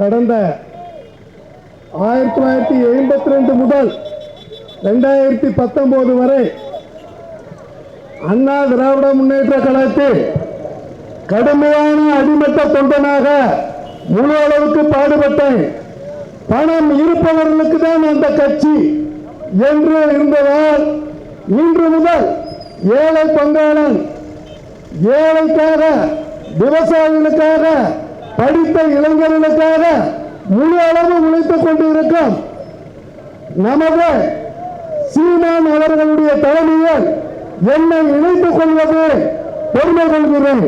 கடந்த ஆயிரத்தி தொள்ளாயிரத்தி எண்பத்தி ரெண்டு முதல் ரெண்டாயிரத்தி பத்தொன்பது வரை அண்ணா திராவிட முன்னேற்ற கழகத்தில் கடுமையான அடிமட்ட தொண்டனாக முழு அளவுக்கு பாடுபட்டேன். பணம் இருப்பவர்களுக்கு தான் அந்த கட்சி என்று இருந்ததால் இன்று முதல் ஏழை பங்காளன் ஏழைக்காக விவசாயிகளுக்காக படித்த இளைஞர்களுக்காக முழு அளவு உழைத்துக் கொண்டிருக்கும் நமது சீமான் அவர்களுடைய தலைமையில் என்னை இணைத்துக் கொள்வது பெருமை கொள்கிறேன்.